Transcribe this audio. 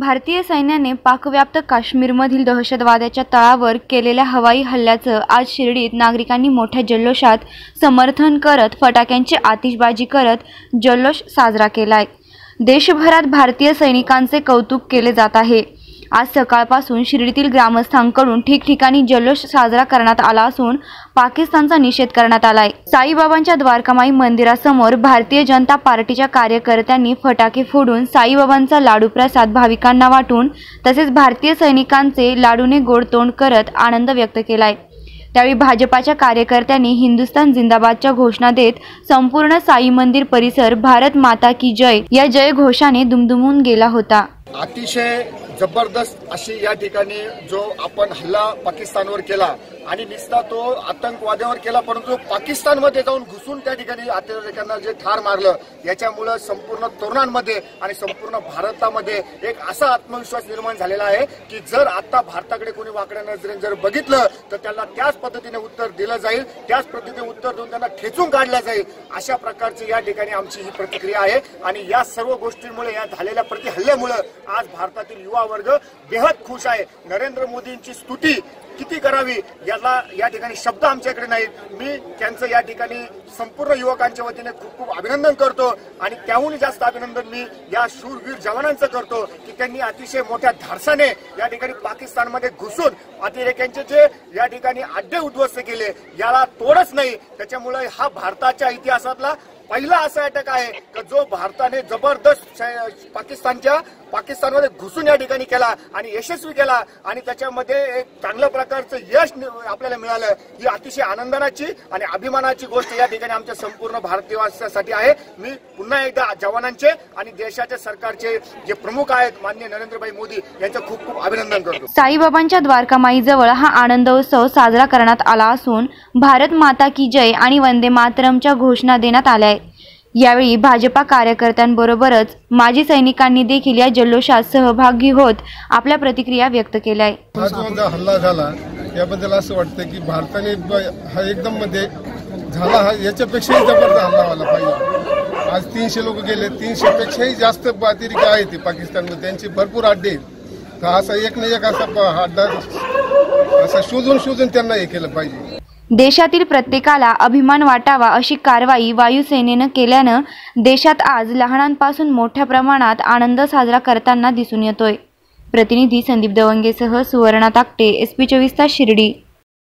भारतीय सैन्याने पाकव्याप्त काश्मीरमधील दहशतवाद्याच्या तळावर केलेल्या हवाई हल्ल्याचं आज शिर्डीत नागरिकांनी मोठ्या जल्लोषात समर्थन करत फटाक्यांची आतिषबाजी करत जल्लोष साजरा केलाय. देशभरात भारतीय सैनिकांचे कौतुक केले जात आहे. आज सकाळपासून शिर्डीतील ग्रामस्थांकडून ठिकठिकाणी जल्लोष साजरा करण्यात आला असून पाकिस्तानचा निषेध करण्यात आलाय. साईबाबांच्या द्वारकामाई मंदिरासमोर भारतीय जनता पार्टीच्या कार्यकर्त्यांनी फटाके फोडून साईबाबांचा लाडू प्रसाद भाविकांना वाटून तसेच भारतीय सैनिकांचे लाडूने गोड तोंड करत आनंद व्यक्त केलाय. त्यावेळी भाजपाच्या कार्यकर्त्यांनी हिंदुस्तान जिंदाबादच्या घोषणा देत संपूर्ण साई मंदिर परिसर भारत माता की जय या जय घोषाने दुमदुमून गेला होता. अतिशय जबरदस्त अशी या ठिकाणी जो आपण हल्ला पाकिस्तानवर केला आणि निस्ता तो आतंकवाद्यावर केला परंतु पाकिस्तानमध्ये जाऊन घुसून त्या ठिकाणी अतिरेक्यांना जे ठार मारलं याच्यामुळं संपूर्ण तरुणांमध्ये आणि संपूर्ण भारतामध्ये एक असा आत्मविश्वास निर्माण झालेला आहे की जर आता भारताकडे कोणी वाकड्या नजरेने जर बघितलं तर त्याला त्याच पद्धतीने उत्तर दिलं जाईल त्याच पद्धतीने उत्तर देऊन त्यांना खेचून काढलं जाईल. अशा प्रकारची या ठिकाणी आमची ही प्रतिक्रिया आहे. आणि या सर्व गोष्टींमुळे या झालेल्या प्रतिहल्ल्यामुळे आज भारतातील युवा वर्ग बेहद खुश आहे. नरेंद्र मोदींची स्तुती किती करावी याला या ठिकाणी शब्द आमच्याकडे नाहीत. मी त्यांचं या ठिकाणी संपूर्ण युवकांच्या वतीने खूप खूप अभिनंदन करतो आणि त्याहून जास्त अभिनंदन मी या शूरवीर जवानांचं करतो की त्यांनी अतिशय मोठ्या धाडसाने या ठिकाणी पाकिस्तानमध्ये घुसून अतिरेक्यांचे जे या ठिकाणी अड्डे उद्ध्वस्त केले याला तोडच नाही. त्याच्यामुळे हा भारताच्या इतिहासातला पहिला असा अटॅक आहे की जो भारताने जबरदस्त पाकिस्तानच्या पाकिस्तानमध्ये घुसून या ठिकाणी केला आणि यशस्वी केला आणि त्याच्यामध्ये एक चांगल्या प्रकारचं यश आपल्याला मिळालं. ही अतिशय आनंदनाची आणि अभिमानाची गोष्ट या ठिकाणी आमच्या संपूर्ण भारतीयवासियांसाठी आहे. मी पुन्हा एकदा जवानांचे आणि देशाच्या सरकारचे जे प्रमुख आहेत माननीय नरेंद्रभाई मोदी यांचं खूप खूप अभिनंदन करतो. साईबाबांच्या द्वारकामाईजवळ हा आनंदोत्सव साजरा करण्यात आला असून भारत माता की जय आणि वंदे मातरमच्या घोषणा देण्यात आल्या यावेळी भाजपा कार्यकर्त्यांबरोबरच माजी सैनिकांनी देखील या जल्लोषात सहभागी होत आपल्या प्रतिक्रिया व्यक्त केल्या हा जो हल्ला झाला याबद्दल असं वाटतं की भारताने ब- हा एकदम मध्ये झाला हा याच्यापेक्षाही जबरदस्त हल्ला व्हायला पाहिजे. आज तीनशे लोक गेले तीनशे पेक्षाही जास्त अतिरिक्त आहे ते पाकिस्तानमध्ये. त्यांचे भरपूर अड्डे आहेत. तर असा एक ना एक असा प- अड्डा असा शोधून शोधून त्यांना हे केलं पाहिजे. देशातील प्रत्येकाला अभिमान वाटावा अशी कारवाई वायुसेनेनं केल्यानं देशात आज लहानांपासून मोठ्या प्रमाणात आनंद साजरा करताना दिसून येतोय. प्रतिनिधी संदीप दवंगेसह सुवर्णा ताकटे एस पी चोवीस तास शिर्डी.